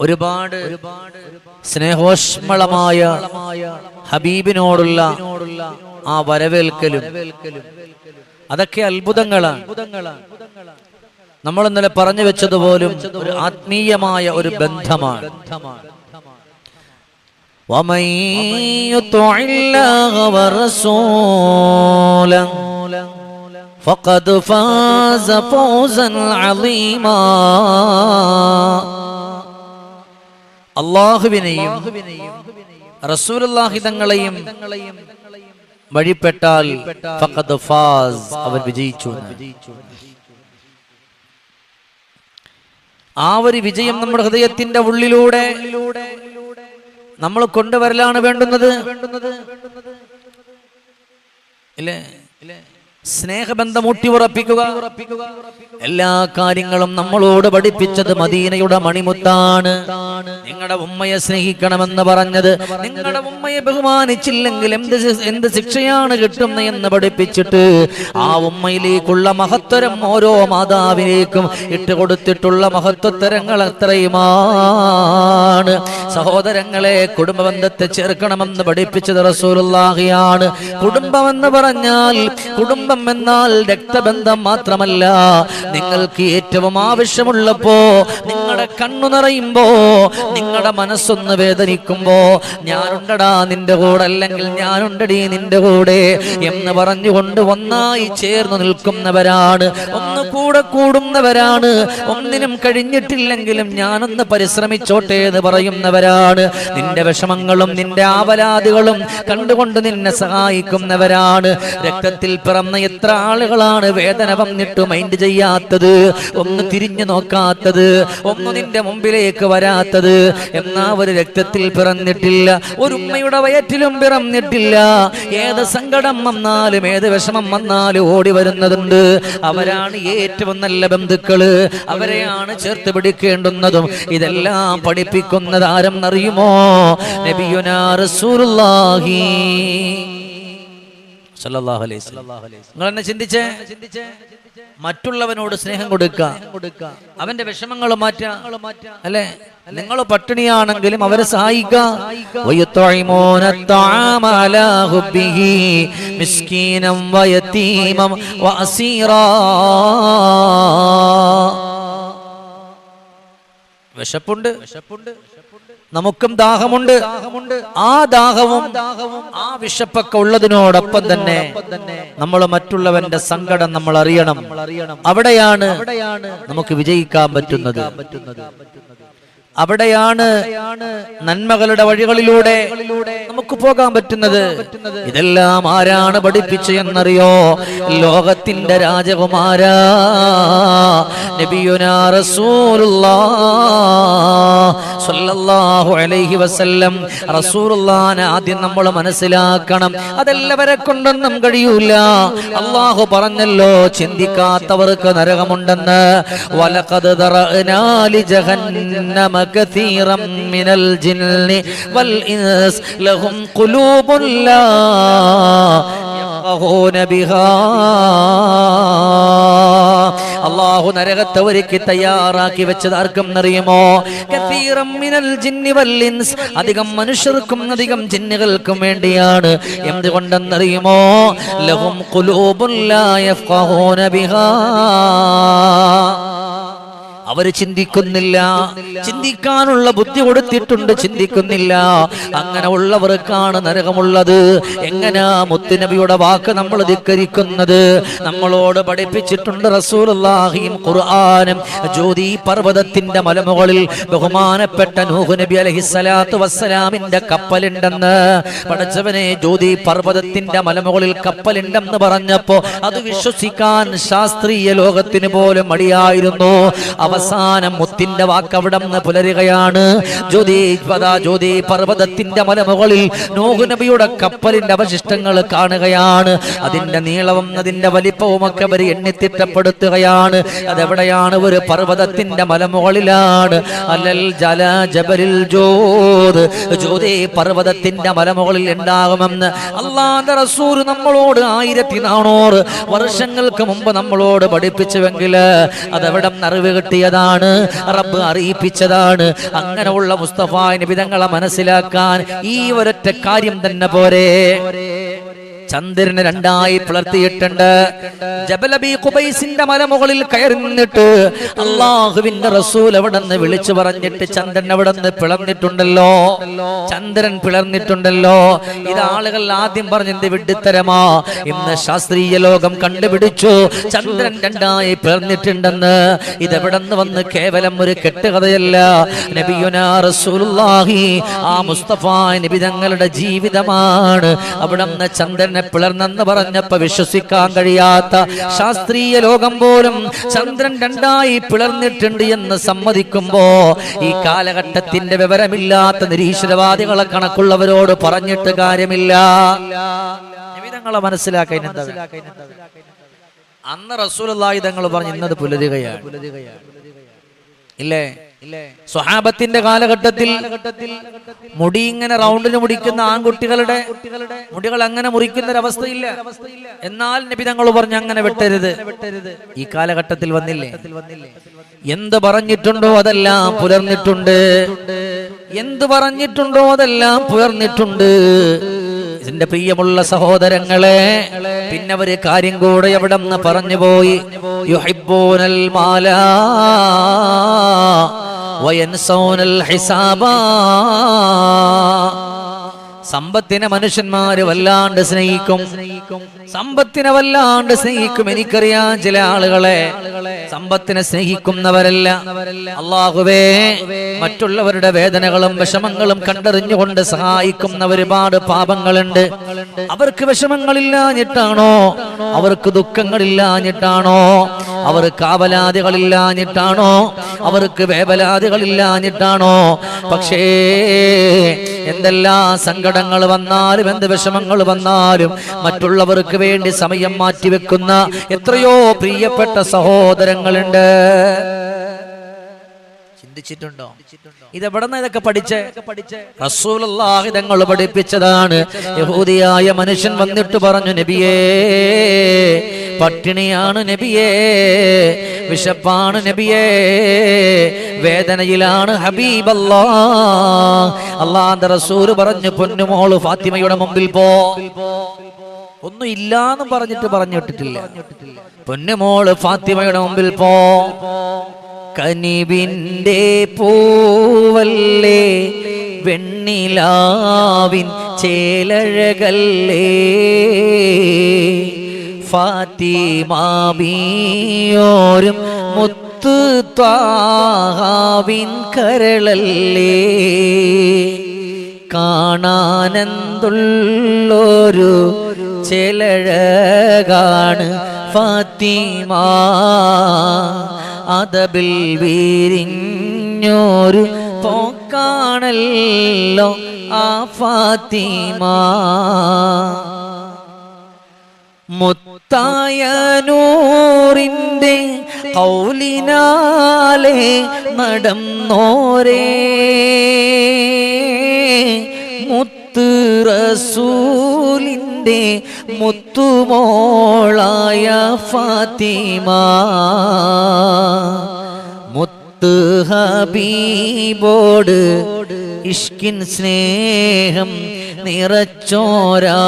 ഒരുപാട് സ്നേഹോഷ്മളമായ ഹബീബിനോടുള്ള ആ വരവേൽക്കലും അതൊക്കെ അത്ഭുതങ്ങളാണ് നമ്മൾ ഇന്നലെ പറഞ്ഞു വെച്ചതുപോലും ഒരു ആത്മീയമായ ഒരു ബന്ധമാണ് ومن يطع الله ورسوله فقد فاز فوزا عظيما അള്ളാഹുവിനെയും റസൂലുള്ളാഹി തങ്ങളെയും വഴിപ്പെട്ടാൽ ഫഖദ് ഫാസ് അവൻ വിജയിച്ചു. ആ ഒരു വിജയം നമ്മുടെ ഹൃദയത്തിന്റെ ഉള്ളിലൂടെ നമ്മൾ കൊണ്ടുവരലാണ് വേണ്ടുന്നത്. ഇല്ലേ? സ്നേഹബന്ധം ഊട്ടിയുറപ്പിക്കുക എല്ലാ കാര്യങ്ങളും നമ്മളോട് പഠിപ്പിച്ചത് മദീനയുടെ മണിമുത്താണ്. നിങ്ങളുടെ ഉമ്മയെ സ്നേഹിക്കണമെന്ന് പറഞ്ഞത്. നിങ്ങളുടെ ഉമ്മയെ ബഹുമാനിച്ചില്ലെങ്കിൽ എന്ത് എന്ത് ശിക്ഷയാണ് കിട്ടുന്നത് എന്ന് പഠിപ്പിച്ചിട്ട് ആ ഉമ്മയിലേക്കുള്ള മഹത്തരം ഓരോ മാതാവിലേക്കും ഇട്ടുകൊടുത്തിട്ടുള്ള മഹത്വത്തരങ്ങൾ അത്രയുമാണ്. സഹോദരങ്ങളെ കുടുംബബന്ധത്തെ ചേർക്കണമെന്ന് പഠിപ്പിച്ചത് റസൂലുള്ളാഹിയാണ്. കുടുംബമെന്ന് പറഞ്ഞാൽ കുടുംബം എന്നാൽ രക്തബന്ധം മാത്രമല്ല. നിങ്ങൾക്ക് ഏറ്റവും ആവശ്യമുള്ളപ്പോ നിങ്ങളുടെ കണ്ണു നിറയുമ്പോ നിങ്ങളുടെ മനസ്സൊന്ന് വേദനിക്കുമ്പോ ഞാനുണ്ടടാ നിന്റെ കൂടെ അല്ലെങ്കിൽ ഞാനുണ്ടടി നിന്റെ കൂടെ എന്ന് പറഞ്ഞുകൊണ്ട് ഒന്നായി ചേർന്ന് നിൽക്കുന്നവരാണ്. ഒന്ന് കൂടെ കൂടുന്നവരാണ്. ഒന്നിനും കഴിഞ്ഞിട്ടില്ലെങ്കിലും ഞാനൊന്ന് പരിശ്രമിച്ചോട്ടെ എന്ന് പറയുന്നവരാണ്. നിന്റെ വിഷമങ്ങളും നിന്റെ ആവലാദികളും കണ്ടുകൊണ്ട് നിന്നെ സഹായിക്കുന്നവരാണ്. രക്തത്തിൽ പിറന്ന എത്ര ആളുകളാണ് വേദന വന്നിട്ട് മൈൻഡ് ചെയ്യാത്തത്? ഒന്ന് തിരിഞ്ഞു നോക്കാത്തത് ഒന്ന് നിന്റെ മുമ്പിലേക്ക് വരാത്തത്. എന്നാ ഒരു രക്തത്തിൽ പിറന്നിട്ടില്ല ഒരു ഉമ്മയുടെ വയറ്റിലും പിറന്നിട്ടില്ല. ഏത് സങ്കടം വന്നാലും ഏത് വിഷമം വന്നാലും ഓടി വരുന്നതുണ്ട്. അവരാണ് ഏറ്റവും നല്ല ബന്ധുക്കൾ. അവരെയാണ് ചേർത്ത് പിടിക്കേണ്ടുന്നതും. ഇതെല്ലാം പഠിപ്പിക്കുന്നത് അറിയുമോ നബിയുനാ റസൂലുള്ളാഹി. സല്ലല്ലാഹു അലൈഹി നിങ്ങൾ എന്നെ ചിന്തിച്ചേ? മറ്റുള്ളവനോട് സ്നേഹം കൊടുക്കുക അവന്റെ വിഷമങ്ങൾ മാറ്റുക നിങ്ങൾ പട്ടിണിയാണെങ്കിലും അവരെ സഹായിക്കുക വിശപ്പുണ്ട് വിശപ്പുണ്ട്. നമുക്കും ദാഹമുണ്ട്. ആ ദാഹവും ആ വിശപ്പൊക്കെ ഉള്ളതിനോടൊപ്പം തന്നെ നമ്മൾ മറ്റുള്ളവന്റെ സങ്കടം നമ്മൾ അറിയണം അവിടെയാണ് നമുക്ക് വിജയിക്കാൻ പറ്റുന്നത്. അവിടെയാണ് നന്മകളുടെ വഴികളിലൂടെ നമുക്ക് പോകാൻ പറ്റുന്നത്. ഇതെല്ലാം ആരാണ് പഠിപ്പിച്ചു എന്നറിയോ? ലോകത്തിന്റെ രാജകുമാര. ആദ്യം നമ്മൾ മനസ്സിലാക്കണം. അതെല്ലാവരെ കൊണ്ടൊന്നും കഴിയൂല. അള്ളാഹു പറഞ്ഞല്ലോ ചിന്തിക്കാത്തവർക്ക് നരകമുണ്ടെന്ന്. വലഖദ് ദറഅനാ ലജഹന്നമ കസീറം മിനൽ ജിന്നി വൽ ഇൻസ് ലഹും ഖുലൂബുൻ ലാ يفقهون بها അള്ളാഹു നരകത്തെ ഒരുക്കി തയ്യാറാക്കി വെച്ചത് ആർക്കും അറിയുമോ കതീറം മിനൽ ജിന്നി വൽ ഇൻസ്. അധികം മനുഷ്യർക്കും അധികം ജിന്നുകൾക്കും വേണ്ടിയാണ് എന്തുകൊണ്ടെന്നറിയുമോ ലഹും ഖുലൂബുൻ ലാ യഫ്ഖഹൂന ബിഹാ അവർ ചിന്തിക്കുന്നില്ല. ചിന്തിക്കാനുള്ള ബുദ്ധി കൊടുത്തിട്ടുണ്ട് ചിന്തിക്കുന്നില്ല. അങ്ങനെ ഉള്ളവർക്കാണ് നരകമുള്ളത്. എങ്ങനാ മുത്തുനബിയുടെ വാക്ക് നമ്മൾ ധിക്കരിക്കുന്നത്? നമ്മളോട് പഠിപ്പിച്ചിട്ടുണ്ട് റസൂലുള്ളാഹിയും ഖുർആാനും. ജ്യോതി പർവതത്തിന്റെ മലമുകളിൽ ബഹുമാനപ്പെട്ട നൂഹ് നബി അലഹിസ്സലാത്തു വസ്സലാമിന്റെ കപ്പലുണ്ടെന്ന് പഠിച്ചവനെ ജ്യോതി പർവതത്തിന്റെ മലമുകളിൽ കപ്പലുണ്ടെന്ന് പറഞ്ഞപ്പോ അത് വിശ്വസിക്കാൻ ശാസ്ത്രീയ ലോകത്തിന് പോലും മടിയായിരുന്നു. അവസാനം മുത്തിന്റെ വാക്ക് അവിടെ നിന്ന് പുലരുകയാണ്. ജ്യോതി ജ്യോതി പർവതത്തിന്റെ മലമുകളിൽ നോഹു നബിയുടെ കപ്പലിന്റെ അവശിഷ്ടങ്ങൾ കാണുകയാണ്. അതിന്റെ നീളവും അതിന്റെ വലിപ്പവും ഒക്കെ അവർ എണ്ണിത്തിട്ടപ്പെടുത്തുകയാണ് അതെവിടെയാണ്? ഒരു പർവതത്തിന്റെ മലമുകളിലാണ്. അലൽ ജല ജബലിൽ ജ്യോത്. ജ്യോതി പർവതത്തിന്റെ മലമുകളിൽ ഉണ്ടാകുമെന്ന് അള്ളാന്റെ റസൂർ നമ്മളോട് ആയിരത്തി നാനൂറ് വർഷങ്ങൾക്ക് മുമ്പ് നമ്മളോട് പഠിപ്പിച്ചുവെങ്കിൽ അതെവിടെ അറിവ് കിട്ടിയതാ എത്തിയതാണ് റബ്ബ് അറിയിപ്പിച്ചതാണ്. അങ്ങനെയുള്ള മുസ്തഫ നിബിതങ്ങളെ മനസ്സിലാക്കാൻ ഈ ഒരൊറ്റ കാര്യം തന്നെ പോരെ. ചന്ദ്രനെ രണ്ടായി പിളർത്തിയിട്ടുണ്ട് ജബലബി കുബൈസിന്റെ മലമുകളിൽ കയറിന്നിട്ട് അള്ളാഹുവിന്റെ റസൂൽ അവിടെ നിന്ന് വിളിച്ചു പറഞ്ഞിട്ട് ചന്ദ്രൻ അവിടെ നിന്ന് പിളർന്നിട്ടുണ്ടല്ലോ? ചന്ദ്രൻ പിളർന്നിട്ടുണ്ടല്ലോ. ഇത് ആളുകൾ ആദ്യം പറഞ്ഞത് വിഡ്ഢിത്തരമാ? ഇന്ന് ശാസ്ത്രീയ ലോകം കണ്ടുപിടിച്ചു. ചന്ദ്രൻ രണ്ടായി പിളർന്നിട്ടുണ്ടെന്ന്. ഇതെവിടെ നിന്ന് വന്ന് കേവലം ഒരു കെട്ടുകഥയല്ല. നബിയുനാ റസൂലുള്ളാഹി ആ മുസ്തഫ നബി തങ്ങളുടെ ജീവിതമാണ്. അവിടെ നിന്ന് ചന്ദ്രനെ പിളർന്നെന്ന് പറഞ്ഞപ്പോ വിശ്വസിക്കാൻ കഴിയാത്ത ശാസ്ത്രീയ ലോകം പോലും ചന്ദ്രൻ രണ്ടായി പിളർന്നിട്ടുണ്ട് എന്ന് സമ്മതിക്കുമ്പോ ഈ കാലഘട്ടത്തിന്റെ വിവരമില്ലാത്ത നിരീശ്വരവാദികളെ കണക്കുള്ളവരോട് പറഞ്ഞിട്ട് കാര്യമില്ല. നിമിതങ്ങളെ മനസ്സിലാക്കാൻ അന്ന് റസൂലുള്ളാഹി തങ്ങൾ പറഞ്ഞു ഇന്നത് പുലരുകയാണ്. ഇല്ലേ? സ്വഹാബത്തിന്റെ കാലഘട്ടത്തിൽ മുടി ഇങ്ങനെ റൗണ്ടിന് മുടിക്കുന്ന ആൺകുട്ടികളുടെ മുടികൾ അങ്ങനെ മുറിക്കുന്ന ഒരു അവസ്ഥയില്ല. എന്നാൽ നബി തങ്ങൾ പറഞ്ഞു അങ്ങനെ വെട്ടരുത്. ഈ കാലഘട്ടത്തിൽ വന്നില്ലേ? എന്ത് പറഞ്ഞിട്ടുണ്ടോ അതെല്ലാം പുലർന്നിട്ടുണ്ട്. എന്ത് പറഞ്ഞിട്ടുണ്ടോ അതെല്ലാം പുലർന്നിട്ടുണ്ട്. ഇതിന്റെ പ്രിയമുള്ള സഹോദരങ്ങളെ പിന്നെ ഒരു കാര്യം കൂടെ എവിടെ നിന്ന് പറഞ്ഞു പോയി. യുഹിബ്ബൂനൽ മാലാ ഹിസാബാ. സമ്പത്തിനെ മനുഷ്യന്മാര് വല്ലാണ്ട് സ്നേഹിക്കും. സമ്പത്തിനെ വല്ലാണ്ട് സ്നേഹിക്കും. എനിക്കറിയാം ചില ആളുകളെ സമ്പത്തിനെ സ്നേഹിക്കുന്നവരല്ല. അള്ളാഹുവേ മറ്റുള്ളവരുടെ വേദനകളും വിഷമങ്ങളും കണ്ടറിഞ്ഞുകൊണ്ട് സഹായിക്കുന്ന ഒരുപാട് പാപങ്ങളുണ്ട്. അവർക്ക് വിഷമങ്ങളില്ലാഞ്ഞിട്ടാണോ? അവർക്ക് ദുഃഖങ്ങളില്ലാഞ്ഞിട്ടാണോ? അവർ കാവലാദികളില്ലാഞ്ഞിട്ടാണോ? അവർക്ക് വേവലാദികളില്ലാഞ്ഞിട്ടാണോ? പക്ഷേ എന്തെല്ലാം സങ്കടങ്ങൾ വന്നാലും എന്ത് വിഷമങ്ങൾ വന്നാലും മറ്റുള്ളവർക്ക് വേണ്ടി സമയം മാറ്റിവെക്കുന്ന എത്രയോ പ്രിയപ്പെട്ട സഹോദരങ്ങളുണ്ട്. ചിന്തിച്ചിട്ടുണ്ടോ ഇതെവിടെ നിന്ന് ഇതൊക്കെ പഠിച്ച്? റസൂലുള്ളാഹി തങ്ങൾ പഠിപ്പിച്ചതാണ്. യഹൂദിയായ മനുഷ്യൻ വന്നിട്ട് പറഞ്ഞു നബിയേ പട്ടിണിയാണ് നബിയേ വിശപ്പാണ് നബിയേ വേദനയിലാണ് ഹബീബല്ലാ. അള്ളാന്റെ റസൂര് പറഞ്ഞു പൊന്നുമോൾ ഫാത്തിമയുടെ മുമ്പിൽ പോ. ഒന്നും ഇല്ലാന്ന് പറഞ്ഞിട്ട് പറഞ്ഞു വിട്ടിട്ടില്ല. പൊന്നുമോൾ ഫാത്തിമയുടെ മുമ്പിൽ പോ. കനിവിന്റെ പൂവല്ലേ വെണ്ണിലാവിൻ ചേലഴകല്ലേ. ഫാത്തിമാബിയോരും മുത്തു ത്വാഹാവിൻ കരളല്ലേ. കാണാനന്തുള്ളൊരു ചെലഴകാണ് ഫാത്തിമ. അതബിൽ വീരിഞ്ഞോരു പോക്കാണല്ലോ ആ ഫാത്തിമ. മുത്തായ നൂറിന്റെ കൗലിനാലെ നടന്നോരേ. മുത്ത് റസൂലിന്റെ മുത്തുമോളായ ഫാത്തിമ. മുത്ത് ഹബീബോട് ഇഷ്കിൻ സ്നേഹം നിറച്ചോരാ.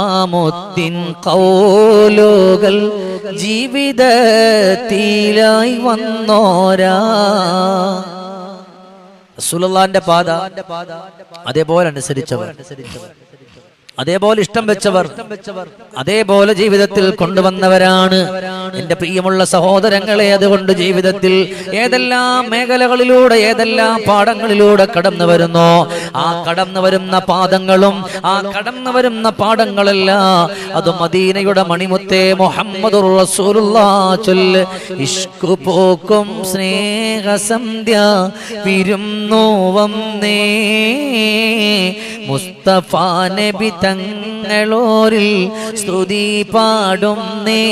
ആ മുത്തിൻ കൗലോകൾ ജീവിതത്തിലായി വന്നോരാ. റസൂലുള്ളാന്റെ പാത അതേപോലെ അനുസരിച്ചവർ. അതേപോലെ ഇഷ്ടം വെച്ചവർ അതേപോലെ ജീവിതത്തിൽ കൊണ്ടുവന്നവരാണ്. എന്റെ പ്രിയമുള്ള സഹോദരങ്ങളെ അതുകൊണ്ട് ജീവിതത്തിൽ ഏതെല്ലാം മേഖലകളിലൂടെ ഏതെല്ലാം പാടങ്ങളിലൂടെ കടന്നു വരുന്നോ ആ കടന്നു വരുന്ന പാദങ്ങളും ആ കടന്നു വരുന്ന പാടങ്ങളല്ല അത് മദീനയുടെ മണിമുത്തേ മുഹമ്മദ് പോക്കും സ്നേഹസന്ധ്യ വിരുന്നു നേ മുസ്തഫ നബി തങ്ങളോരിൽ സ്തുതി പാടുന്നേ.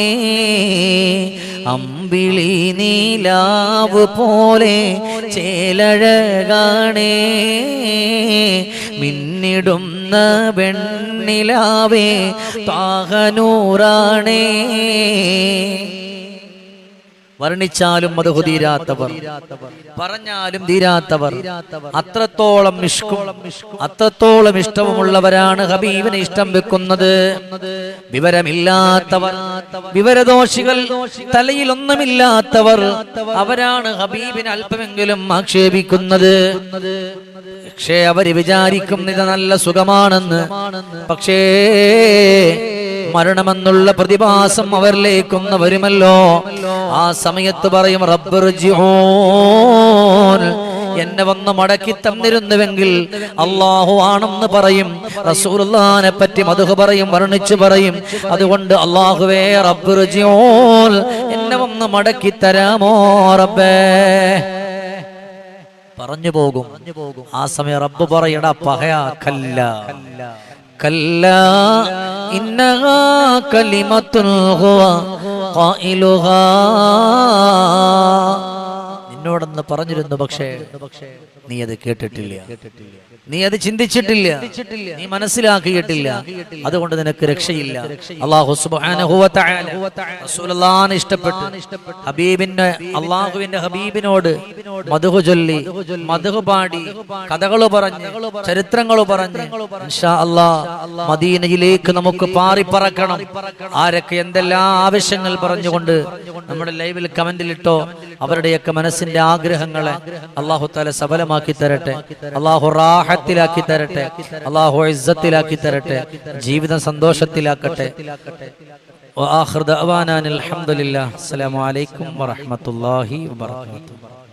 അമ്പിളി നീലാവ് പോലെ ചേലഴകാണേ. മിന്നിടുന്ന വെണ്ണിലാവേ താഹനൂറാണേ വർണിച്ചാലും അത് തീരാത്തവർ പറഞ്ഞാലും തീരാത്തവർ. അത്രത്തോളം അത്രത്തോളം ഇഷ്ടവുമുള്ളവരാണ് ഹബീബിനെ ഇഷ്ടം വെക്കുന്നത്. വിവരമില്ലാത്തവർ വിവരദോഷികൾ തലയിലൊന്നുമില്ലാത്തവർ അവരാണ് ഹബീബിനെ അല്പമെങ്കിലും ആക്ഷേപിക്കുന്നത്. പക്ഷേ അവർ വിചാരിക്കും ഇത് നല്ല സുഖമാണെന്ന്. പക്ഷേ മരണമെന്നുള്ള പ്രതിഭാസം അവരിലേക്കൊന്ന് വരുമല്ലോ. ആ സമയത്ത് പറയും റബ്ബർ എന്നെ വന്ന് മടക്കി തന്നിരുന്നുവെങ്കിൽ അള്ളാഹു ആണെന്ന് പറയും. റസൂലുള്ളാനെ പറ്റി മധുഹ പറയും വർണിച്ചു പറയും. അതുകൊണ്ട് അള്ളാഹുവേ റബ്ബർ എന്നെ വന്ന് മടക്കി തരാമോ റബ്ബേ? പറഞ്ഞു പോകും. ആ സമയം റബ്ബ് പറയടാ പഹയാ കല്ല കല്ല إنها كلمة هو قائلها. നിന്നോടൊന്ന് പറഞ്ഞിരുന്നു പക്ഷേ നീ അത് കേട്ടിട്ടില്ല. നീ അത് ചിന്തിച്ചിട്ടില്ല. നീ മനസ്സിലാക്കിയിട്ടില്ല. അതുകൊണ്ട് നിനക്ക് രക്ഷയില്ല. ഇഷ്ടപ്പെട്ടു. ഹബീബിന്റെ അള്ളാഹുവിന്റെ ഹബീബിനോട് മധുഹു ചൊല്ലി മധുഹു പാടി കഥകൾ പറഞ്ഞ് ചരിത്രങ്ങൾ പറഞ്ഞ് മദീനയിലേക്ക് നമുക്ക് പാറിപ്പറക്കണം ആരൊക്കെ എന്തെല്ലാം ആവശ്യങ്ങൾ പറഞ്ഞുകൊണ്ട് നമ്മുടെ ലൈവിൽ കമന്റിൽ ഇട്ടോ അവരുടെയൊക്കെ മനസ്സിന്റെ ആഗ്രഹങ്ങളെ അള്ളാഹു തല സബലമാക്കി തരട്ടെ. അള്ളാഹു റാഹത്തിലാക്കി തരട്ടെ. അള്ളാഹു ഇസ്സത്തിലാക്കി തരട്ടെ. ജീവിതം സന്തോഷത്തിലാക്കട്ടെ. അസ്സലാമു അലൈക്കും വറഹ്മത്തുള്ളാഹി അസ്സലാമലൈക്കും